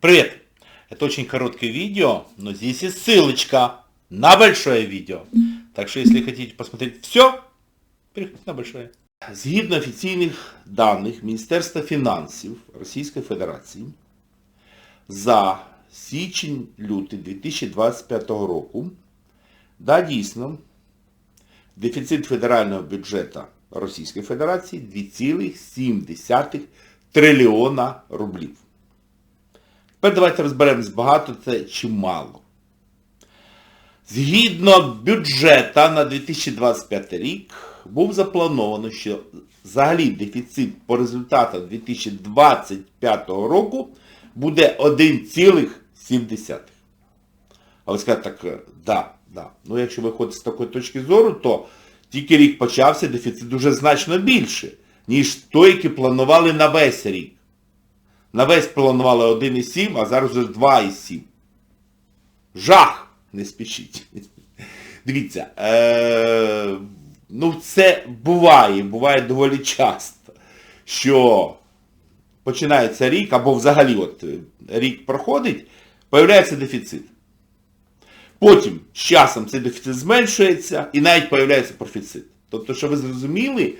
Привет! Это очень короткое видео, но здесь есть ссылочка на большое видео. Так что если хотите посмотреть все, переходите на большое. Згідно офіційних даних Міністерства фінансів Російської Федерації, за січень-лютий 2025 року, да, дійсно, дефіцит федерального бюджету Російської Федерації 2,7 трильйона рублів. Тепер давайте розберемось, багато це чи мало. Згідно бюджета на 2025 рік був заплановано, що взагалі дефіцит по результатам 2025 року буде 1,7. А ви скажете так, е, да, да. Ну якщо виходити з такої точки зору, то тільки рік почався, дефіцит дуже значно більше, ніж той, який планували на весь рік. На весь планували 1,7, а зараз вже 2,7. Жах! Не спішіть. Дивіться, е, ну це буває, буває доволі часто, що починається рік, або взагалі от рік проходить, появляється дефіцит. Потім з часом цей дефіцит зменшується і навіть появляється профіцит. Тобто, що ви зрозуміли,